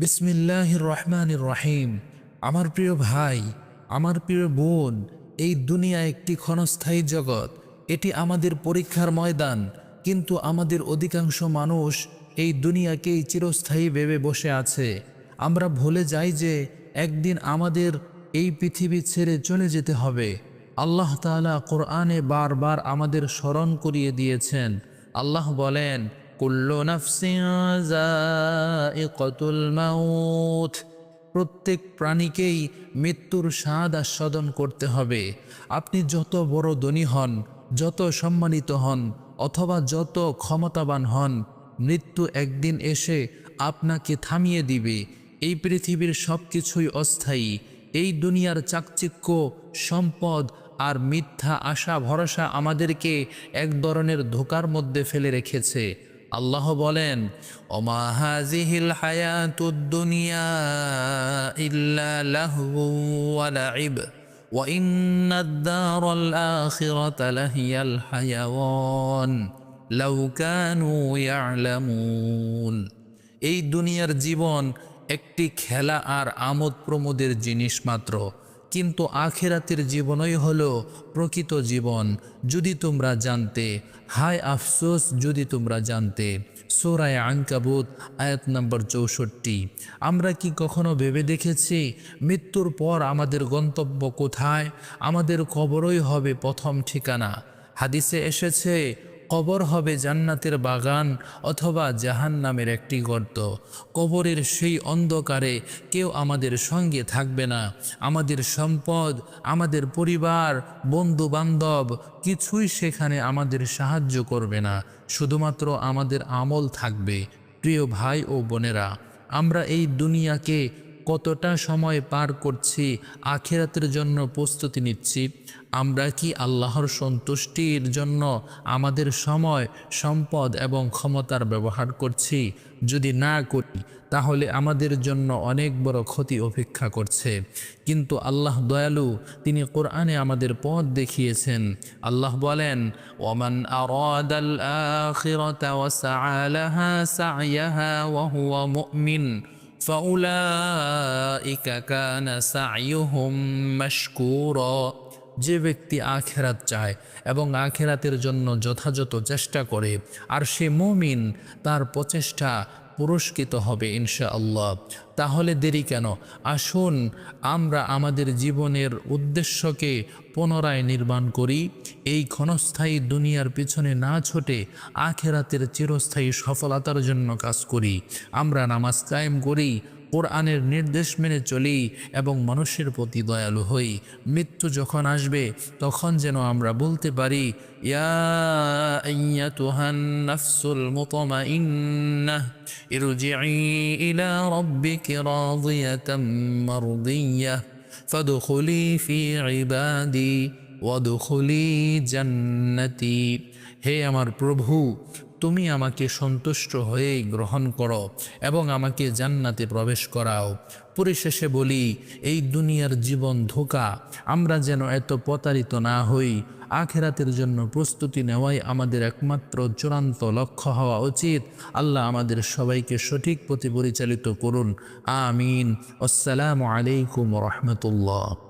বিসমিল্লাহির রহমানির রহিম। আমার প্রিয় ভাই, আমার প্রিয় বোন, এই দুনিয়া একটি ক্ষণস্থায়ী জগৎ। এটি আমাদের পরীক্ষার ময়দান, কিন্তু আমাদের অধিকাংশ মানুষ এই দুনিয়াকেই চিরস্থায়ী ভেবে বসে আছে। আমরা ভুলে যাই যে একদিন আমাদের এই পৃথিবী ছেড়ে চলে যেতে হবে। আল্লাহ তাআলা কোরআনে বারবার আমাদের স্মরণ করিয়ে দিয়েছেন। আল্লাহ বলেন কুল্লু নাফসিন যায়িকাতুল মাউত। প্রত্যেক প্রাণীকেই মৃত্যুর স্বাদ আস্বাদন করতে হবে। আপনি যত বড় ধনী হন, যত সম্মানিত হন, অথবা যত ক্ষমতাবান হন, মৃত্যু একদিন এসে আপনাকে থামিয়ে দিবে। এই পৃথিবীর সব কিছুই অস্থায়ী। এই দুনিয়ার চাকচিক্য, সম্পদ আর মিথ্যা আশা ভরসা আমাদেরকে এক ধরনের ধোকার মধ্যে ফেলে রেখেছে। আল্লাহ বলেন অমাহাজিহিল হায়াতুদ্দুনিয়া এই দুনিয়ার জীবন একটি খেলা আর আমোদ প্রমোদের জিনিস মাত্র। কিন্তু আখেরাতের জীবনই হলো প্রকৃত জীবন। যদি তোমরা জানতে, হায় আফসোস, যদি তোমরা জানতে, সোরায় আঙ্কাবুত আয়াত নম্বর চৌষট্টি। আমরা কি কখনো ভেবে দেখেছি, মৃত্যুর পর আমাদের গন্তব্য কোথায়? আমাদের কবরই হবে প্রথম ঠিকানা। হাদিসে এসেছে কবর হবে জান্নাতের বাগান অথবা জাহান নামের একটি গর্ত। কবরের সেই অন্ধকারে কেউ আমাদের সঙ্গে থাকবে না। আমাদের সম্পদ, আমাদের পরিবার বন্ধু বান্ধব কিছুই সেখানে আমাদের সাহায্য করবে না। শুধুমাত্র আমাদের আমল থাকবে। প্রিয় ভাই ও বোনেরা, আমরা এই দুনিয়াকে কতটা সময় পার করছি, আখেরাতের জন্য প্রস্তুতি নিচ্ছি, আমরা কি আল্লাহর সন্তুষ্টির জন্য আমাদের সময়, সম্পদ এবং ক্ষমতার ব্যবহার করছি? যদি না করি, তাহলে আমাদের জন্য অনেক বড় ক্ষতি অপেক্ষা করছে। কিন্তু আল্লাহ দয়ালু, তিনি কোরআনে আমাদের পথ দেখিয়েছেন। আল্লাহ বলেন, ওমান আরাদাল আখিরাতা ওয়া ওয়া হুয়া মুমিন। যে ব্যক্তি আখেরাত চায় এবং আখেরাতের জন্য যথাযথ চেষ্টা করে, আর সে মমিন, তার প্রচেষ্টা পুরস্কৃত হবে ইনশাআল্লাহ। তাহলে দেরি কেন? আসুন আমরা আমাদের জীবনের উদ্দেশ্যকে পুনরায় নির্মাণ করি। এই ক্ষণস্থায়ী দুনিয়ার পিছনে না ছোটে আখেরাতের চিরস্থায়ী সফলতার জন্য কাজ করি। আমরা নামাজ কায়েম করি, কোরআনের নির্দেশ মেনে চলি এবং মানুষের প্রতি দয়ালু হই। মৃত্যু যখন আসবে, তখন যেন আমরা বলতে পারি, ইয়া নাফসুল মুতমাইন্নাহ জান্নাতি। হে আমার প্রভু, তুমি আমাকে সন্তুষ্ট হয়ে গ্রহণ করো এবং আমাকে জান্নাতে প্রবেশ করাও। পরিশেষে বলি, এই দুনিয়ার জীবন ধোকা, আমরা যেন এত প্রতারিত না হই। আখেরাতের জন্য প্রস্তুতি নেওয়াই আমাদের একমাত্র চূড়ান্ত লক্ষ্য হওয়া উচিত। আল্লাহ আমাদের সবাইকে সঠিক পথে পরিচালিত করুন। আমিন। আসসালামু আলাইকুম রহমতুল্লাহ।